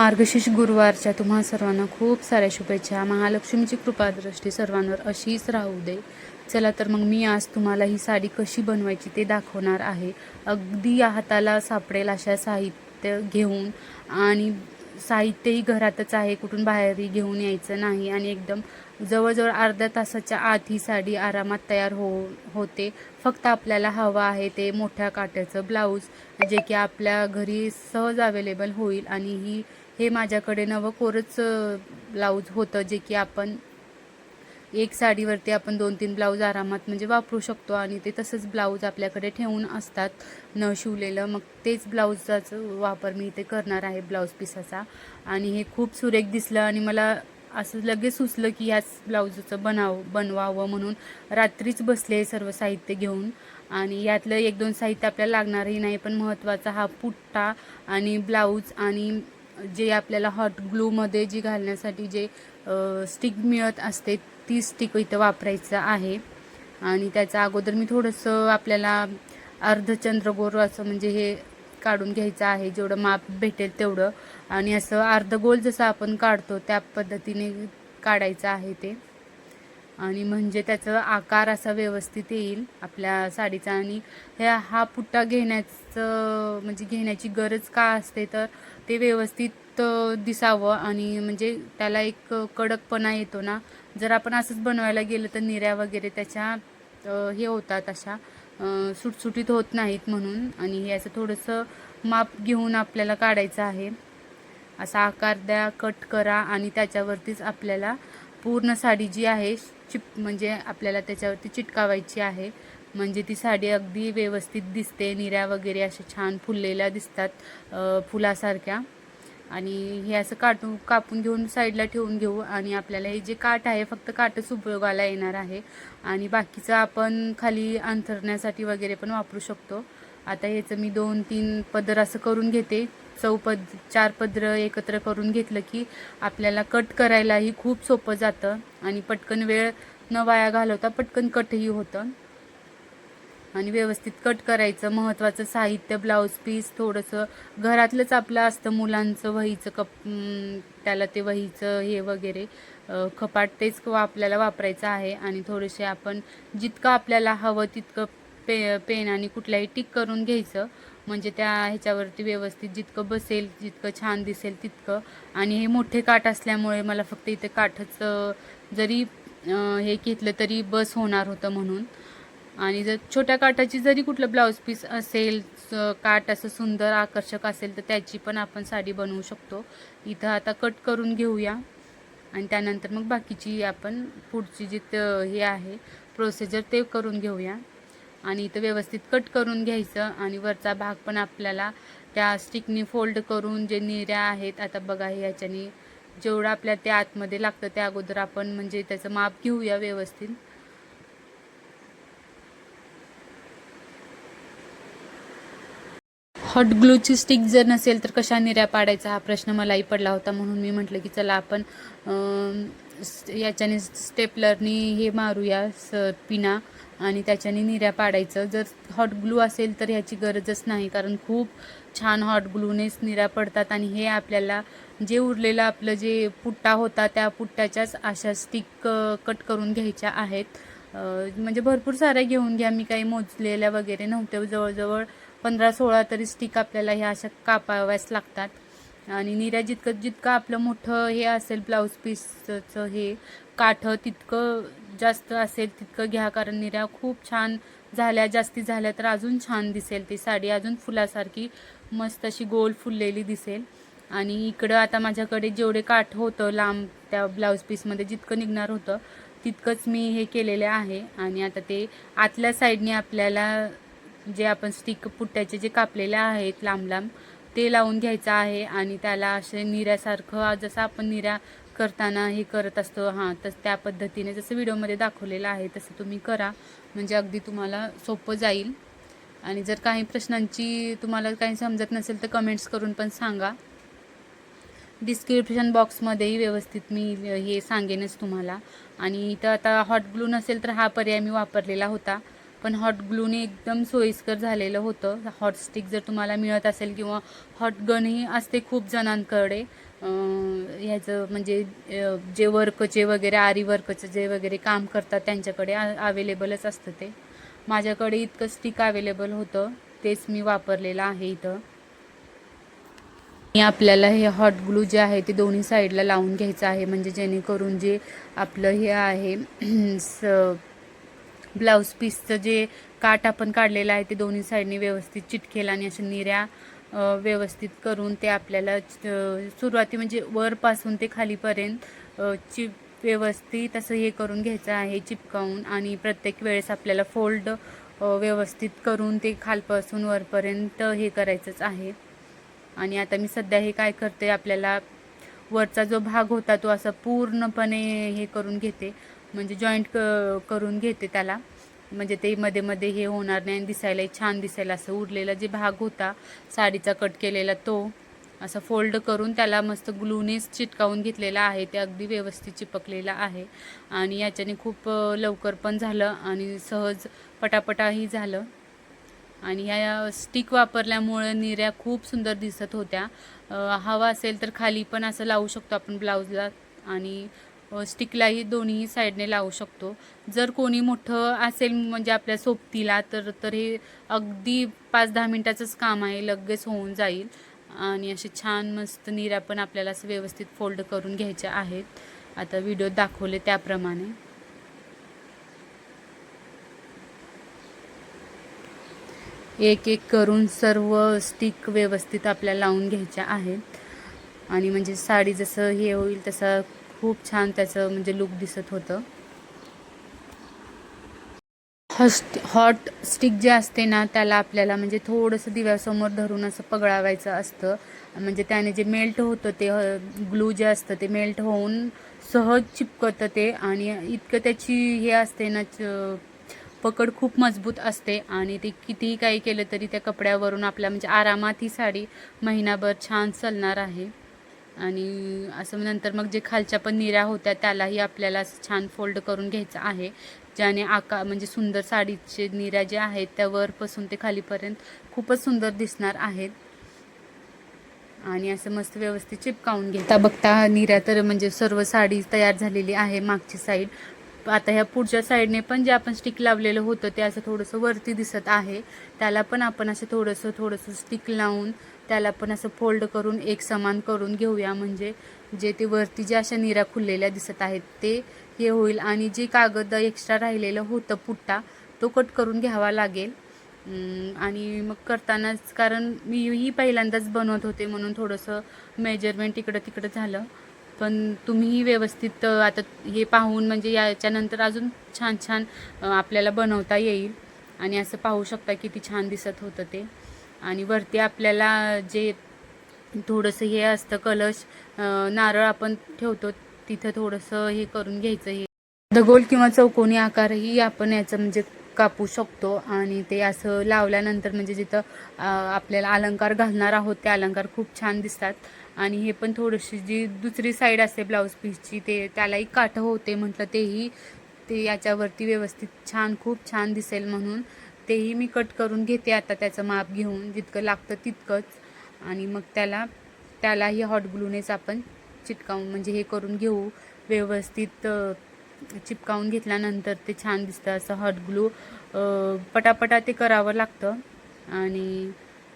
मार्गशीर्ष गुरुवारच्या तुम्हा सर्वांना खूप साऱ्या शुभेच्छा. महालक्ष्मीची कृपादृष्टी सर्वांवर अशीच राहू दे. चला तर मग मी आज तुम्हाला ही साडी कशी बनवायची ते दाखवणार आहे. अगदी हाताला सापडेल अशा साहित्य घेऊन आणि साहित्यही घरातच आहे कुठून बाहेरही घेऊन यायचं नाही आणि एकदम जवळजवळ अर्ध्या तासाच्या आत ही साडी आरामात तयार हो होते. फक्त आपल्याला हवं आहे ते मोठ्या काट्याचं ब्लाऊज जे की आपल्या घरी सहज अवेलेबल होईल आणि ही हे माझ्याकडे नवं कोरच ब्लाऊज होतं जे की आपण एक साडीवरती आपण दोन तीन ब्लाऊज आरामात म्हणजे वापरू शकतो आणि ते तसंच ब्लाऊज आपल्याकडे ठेवून असतात. न शिवलेलं मग तेच ब्लाऊजचाच वापर मी इथे करणार आहे ब्लाऊज पिसाचा आणि हे खूप सुरेख दिसलं आणि मला असं लगेच सुचलं की ह्याच ब्लाऊजचं बनाव बनवावं म्हणून रात्रीच बसले सर्व साहित्य घेऊन. आणि यातलं एक दोन साहित्य आपल्याला लागणारही नाही पण महत्त्वाचा हा पुट्टा आणि ब्लाऊज आणि जे आपल्याला हॉट ग्लूमध्ये जी घालण्यासाठी जे स्टिक मिळत असते ती स्टिक इथं वापरायचं आहे. आणि त्याच्या अगोदर मी थोडंसं आपल्याला अर्धचंद्रगोर असं म्हणजे हे काढून घ्यायचं आहे. जेवढं माप भेटेल तेवढं. आणि असं अर्धगोल जसं आपण काढतो त्या पद्धतीने काढायचं आहे ते. आणि म्हणजे त्याचा आकार असा व्यवस्थित येईल आपल्या साडीचा. आणि ह्या हा पुट्टा घेण्याचं म्हणजे घेण्याची गरज का असते तर ते व्यवस्थित दिसावं. आणि म्हणजे त्याला एक कडकपणा येतो ना. जर आपण असंच बनवायला गेलं तर निऱ्या वगैरे त्याच्या हे होतात अशा सुटसुटीत होत नाहीत म्हणून. आणि हे असं थोडंसं माप घेऊन आपल्याला काढायचं आहे. असा आकार द्या कट करा आणि त्याच्यावरतीच आपल्याला पूर्ण साडी जी आहे चिप म्हणजे आपल्याला त्याच्यावरती चिटकावायची आहे. म्हणजे ती साडी अगदी व्यवस्थित दिसते निऱ्या वगैरे अशा छान फुललेल्या दिसतात फुलासारख्या. आणि हे असं काटून कापून घेऊन साईडला ठेवून घेऊ आणि आपल्याला हे जे काठ आहे फक्त काटच उपयोगाला येणार आहे. आणि बाकीचं आपण खाली अंथरण्यासाठी वगैरे पण वापरू शकतो. आता ह्याचं मी दोन तीन पदर असं करून घेते. चौपद चार पदर एकत्र करून घेतलं की आपल्याला कट करायलाही खूप सोपं जातं आणि पटकन वेळ न वाया घालवता पटकन कटही होतं. आणि व्यवस्थित कट करायचं महत्त्वाचं साहित्य ब्लाऊज पीस थोडंसं घरातलंच आपलं असतं मुलांचं वहीचं कप त्याला ते वहीचं हे वगैरे खपाट कपाट तेच आपल्याला वापरायचं आहे आणि थोडेसे आपण जितकं आपल्याला हवं तितकं पे पेन आणि कुठल्याही टिक करून घ्यायचं. म्हणजे त्या ह्याच्यावरती व्यवस्थित जितकं बसेल जितकं छान दिसेल तितकं. आणि हे मोठे काठ असल्यामुळे मला फक्त इथे काठच जरी हे घेतलं तरी बस होणार होतं म्हणून. आणि जर छोट्या काठाची जरी कुठलं ब्लाऊज पीस असेल काठ असं सुंदर आकर्षक असेल तर त्याची पण आपण साडी बनवू शकतो. इथं आता कट करून घेऊया. आणि त्यानंतर मग बाकीची आपण पुढची जी हे आहे प्रोसिजर ते करून घेऊया. आणि इथं व्यवस्थित कट करून घ्यायचं आणि वरचा भाग पण आपल्याला त्या स्टिकनी फोल्ड करून जे निऱ्या आहेत आता बघा ह्याच्यानी जेवढं आपल्या त्या आतमध्ये लागतं त्या अगोदर आपण म्हणजे त्याचं माप घेऊया व्यवस्थित. हॉट ग्लूची स्टिक जर नसेल तर कशा निऱ्या पाडायचा हा प्रश्न मलाही पडला होता म्हणून मी म्हटलं की चला आपण याच्याने स्टेपलरनी हे मारूया स पिना आणि त्याच्याने निऱ्या पाडायचं. जर हॉट ग्लू असेल तर ह्याची गरजच नाही कारण खूप छान हॉट ग्लूनेच निऱ्या पडतात आणि हे आपल्याला जे उरलेलं आपलं जे पुट्टा होता त्या पुट्ट्याच्याच अशा स्टिक कट करून घ्यायच्या आहेत. म्हणजे भरपूर साऱ्या घेऊन घ्या. मी काही मोजलेल्या वगैरे नव्हत्या. जवळजवळ पंधरा सोळा तरी स्टिक आपल्याला ह्या अशा कापाव्याच लागतात. आणि निर्या जितकं जितकं आपलं मोठं हे असेल ब्लाऊज पीसचं हे काठं तितकं जास्त असेल तितकं घ्या. कारण निर्या खूप छान झाल्या जास्ती झाल्या तर अजून छान दिसेल ती साडी. अजून फुलासारखी मस्त अशी गोल फुललेली दिसेल. आणि इकडं आता माझ्याकडे जेवढे काठ होतं लांब त्या ब्लाऊज पीसमध्ये जितकं निघणार होतं तितकंच मी हे केलेलं आहे. आणि आता ते आतल्या साईडने आपल्याला जे आपण स्टिक पुट्ट्याचे जे कापलेले आहेत लांब लांब ते लावून घ्यायचं आहे आणि त्याला असे निऱ्यासारखं जसं आपण निऱ्या करताना हे करत असतो हां तर त्या पद्धतीने जसं व्हिडिओमध्ये दाखवलेलं आहे तसं तुम्ही करा. म्हणजे अगदी तुम्हाला सोपं जाईल. आणि जर काही प्रश्नांची तुम्हाला काही समजत नसेल तर कमेंट्स करून पण सांगा. डिस्क्रिप्शन बॉक्समध्येही व्यवस्थित मी हे सांगेनच तुम्हाला. आणि इथं आता हॉट ग्लू नसेल तर हा पर्याय मी वापरलेला होता. पण हॉट ग्लूने एकदम सोयीस्कर झालेलं होतं. हॉट स्टिक जर तुम्हाला मिळत असेल किंवा हॉट गनही असते खूप जणांकडे. ह्याचं म्हणजे जे वर्कचे वगैरे आरी वर्कचं जे वगैरे काम करतात त्यांच्याकडे अवेलेबलच असतं ते. माझ्याकडे इतकं स्टिक अवेलेबल होतं. तेच मी वापरलेलं आहे इथं. आणि आपल्याला हे हॉट ग्लू जे आहे ते दोन्ही साईडला लावून घ्यायचं आहे. म्हणजे जेणेकरून जे आपलं हे आहे स ब्लाऊज पीसचं जे काट आपण काढलेलं आहे ते दोन्ही साईडने व्यवस्थित चिटकेल आणि अशा निऱ्या व्यवस्थित करून ते आपल्याला सुरुवाती म्हणजे वरपासून ते खालीपर्यंत चिप व्यवस्थित असं हे करून घ्यायचं आहे चिपकावून आणि प्रत्येक वेळेस आपल्याला फोल्ड व्यवस्थित करून ते खालपासून वरपर्यंत हे करायचंच आहे. आणि आता मी सध्या हे काय करते आपल्याला वरचा जो भाग होता तो असा पूर्णपणे हे करून घेते. म्हणजे जॉईंट क करून घेते त्याला. म्हणजे ते मध्ये मध्ये हे होणार नाही आणि दिसायला छान दिसायला असं उरलेला जे भाग होता साडीचा कट केलेला तो असं फोल्ड करून त्याला मस्त ग्लूनेच चिटकावून घेतलेला आहे. ते अगदी व्यवस्थित चिपकलेला आहे. आणि याच्याने खूप लवकर पण झालं आणि सहज पटापटाही झालं. आणि ह्या स्टिक वापरल्यामुळे निऱ्या खूप सुंदर दिसत होत्या. हवा असेल तर खाली पण असं लावू शकतो आपण ब्लाऊजला आणि स्टिकलाही दोन्ही साईडने लावू शकतो. जर कोणी मोठं असेल म्हणजे आपल्या सोबतीला तर तर हे अगदी पाच दहा मिनटाचंच काम आहे लगेच होऊन जाईल. आणि असे छान मस्त निऱ्या पण आपल्याला असं व्यवस्थित फोल्ड करून घ्यायच्या आहेत. आता व्हिडिओ दाखवले त्याप्रमाणे. एक एक करून सर्व स्टिक व्यवस्थित आपल्याला लावून घ्यायच्या आहेत. आणि म्हणजे साडी जसं हे होईल तसं खूप छान त्याचं म्हणजे लुक दिसत होतं. हॉस्ट हॉट स्टिक जे असते ना त्याला आपल्याला म्हणजे थोडंसं दिव्यासमोर धरून असं पगळावायचं असतं. म्हणजे त्याने जे मेल्ट होतं ते ग्लू जे असतं ते मेल्ट होऊन सहज चिपकतं ते. आणि इतकं त्याची हे असते ना च- पकड खूप मजबूत असते. आणि ते कितीही काही केलं तरी त्या कपड्यावरून आपल्या म्हणजे आरामात ही साडी महिनाभर छान चालणार आहे. आणि असं नंतर मग जे खालच्या पण निऱ्या होत्या त्यालाही आपल्याला असं छान फोल्ड करून घ्यायचं आहे. ज्याने आका म्हणजे सुंदर साडीचे निऱ्या ज्या आहेत त्या वरपासून ते खालीपर्यंत खूपच सुंदर दिसणार आहेत. आणि असं मस्त व्यवस्थित चिपकावून घेता बघता निऱ्या तर म्हणजे सर्व साडी तयार झालेली आहे मागची साईड आता ह्या पुढच्या साईडने पण जे आपण स्टिक लावलेलं होतं ते असं थोडंसं वरती दिसत आहे. त्याला पण आपण असं थोडंसं थोडंसं स्टिक लावून त्याला पण असं फोल्ड करून एक समान करून घेऊया. म्हणजे जे ते वरती ज्या अशा निरा खुललेल्या दिसत आहेत ते हे होईल. आणि जे कागद एक्स्ट्रा राहिलेलं होतं पुट्टा तो कट करून घ्यावा लागेल. आणि मग करतानाच कारण मी ही पहिल्यांदाच बनवत होते म्हणून थोडंसं मेजरमेंट इकडं तिकडं झालं. पण तुम्हीही व्यवस्थित आता हे पाहून म्हणजे याच्यानंतर अजून छान छान आपल्याला बनवता येईल. आणि असं पाहू शकता किती छान दिसत होतं ते. आणि वरती आपल्याला जे थोडंसं हे असतं कलश नारळ आपण ठेवतो तिथं थोडंसं हे करून घ्यायचं हे. दगोल किंवा चौकोनी आकारही आपण याचं म्हणजे कापू शकतो. आणि ते असं लावल्यानंतर म्हणजे जिथं आपल्याला अलंकार घालणार आहोत ते अलंकार खूप छान दिसतात. आणि हे पण थोडीशी जी दुसरी साईड असते ब्लाऊज पीसची ते त्यालाही काठं होते म्हटलं तेही ते याच्यावरती व्यवस्थित छान खूप छान दिसेल म्हणून. तेही मी कट करून घेते आता त्याचं माप घेऊन जितकं लागतं तितकंच. आणि मग त्याला त्यालाही हॉट ग्लूनेच आपण चिटकावून म्हणजे हे करून घेऊ. व्यवस्थित चिपकावून घेतल्यानंतर ते छान दिसतं असं हॉट ग्लू पटापटा ते करावं लागतं. आणि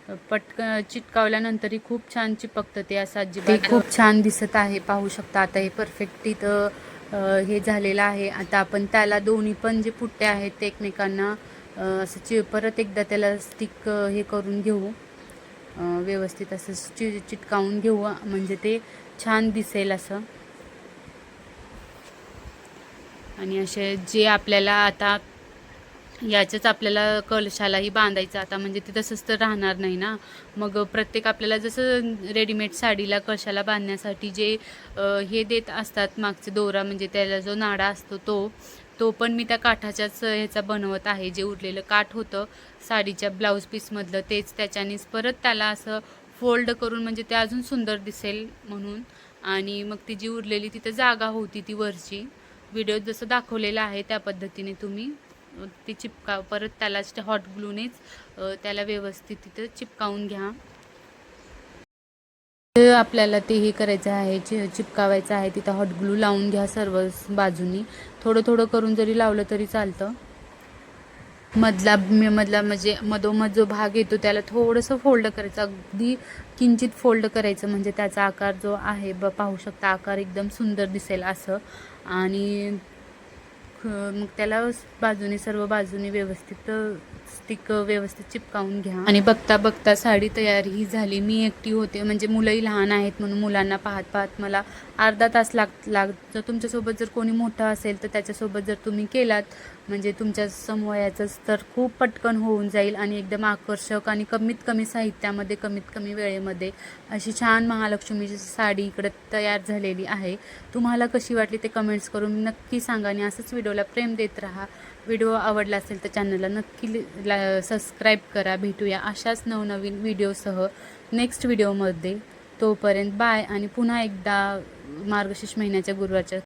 पटक चिटकावल्यानंतरही खूप छान चिपकतं ते असं अजिबात. खूप छान दिसत आहे पाहू शकता. आता हे परफेक्ट इथं हे झालेलं आहे. आता आपण त्याला दोन्ही पण जे पुट्टे आहेत ते एकमेकांना असं चि परत एकदा त्याला स्टिक हे करून घेऊ. व्यवस्थित असं चि चिटकावून घेऊ. म्हणजे ते छान दिसेल असं. आणि असे जे आपल्याला आता याच्याच आपल्याला कलशालाही बांधायचं. आता म्हणजे ते तसंच तर राहणार नाही ना. मग प्रत्येक आपल्याला जसं रेडीमेड साडीला कलशाला बांधण्यासाठी जे हे देत असतात मागचे दोरा म्हणजे त्याला जो नाडा असतो तो तो पण मी त्या काठाच्याच ह्याचा बनवत आहे. जे उरलेलं काठ होतं साडीच्या ब्लाऊज पीसमधलं तेच त्याच्यानेच परत त्याला असं फोल्ड करून म्हणजे ते अजून सुंदर दिसेल म्हणून. आणि मग ती जी उरलेली तिथं जागा होती ती वरची. व्हिडिओ जसं दाखवलेलं आहे त्या पद्धतीने तुम्ही. ते चिपका परत त्याला हॉट ग्लूनेच त्याला व्यवस्थित तिथं चिपकावून घ्या. आपल्याला ते हे करायचं आहे चि चिपकावायचं आहे तिथं हॉट ग्लू लावून घ्या सर्व बाजूनी. थोडं थोडं करून जरी लावलं तरी चालतं. मधला मधला म्हणजे मधोमध जो भाग येतो त्याला थोडंसं फोल्ड करायचं. अगदी किंचित फोल्ड करायचं म्हणजे त्याचा आकार जो आहे ब पाहू शकता आकार एकदम सुंदर दिसेल असं. आणि मग त्याला बाजूने सर्व बाजूने व्यवस्थित स्टिक व्यवस्थित चिपकावून घ्या. आणि बघता बघता साडी तयार ही झाली. मी एकटी होते. म्हणजे मुलंही लहान आहेत म्हणून मुलांना पाहत पाहत मला अर्धा तास लाग लाग जर तुमच्यासोबत जर कोणी मोठं असेल तर त्याच्यासोबत जर तुम्ही केलात म्हणजे तुमच्या समवयाचंच तर खूप पटकन होऊन जाईल आणि एकदम आकर्षक आणि कमीत कमी साहित्यामध्ये कमीत कमी वेळेमध्ये अशी छान महालक्ष्मीची साडी इकडं तयार झालेली आहे. तुम्हाला कशी वाटली ते कमेंट्स करून नक्की सांगा आणि असंच व्हिडिओला प्रेम देत राहा. व्हिडिओ आवडला असेल तर चॅनलला नक्की ला सबस्क्राईब करा. भेटूया अशाच नवनवीन व्हिडिओसह नेक्स्ट व्हिडिओमध्ये तोपर्यंत बाय आणि पुन्हा एकदा मार्गशीर्ष महिन्याच्या गुरुवारच्या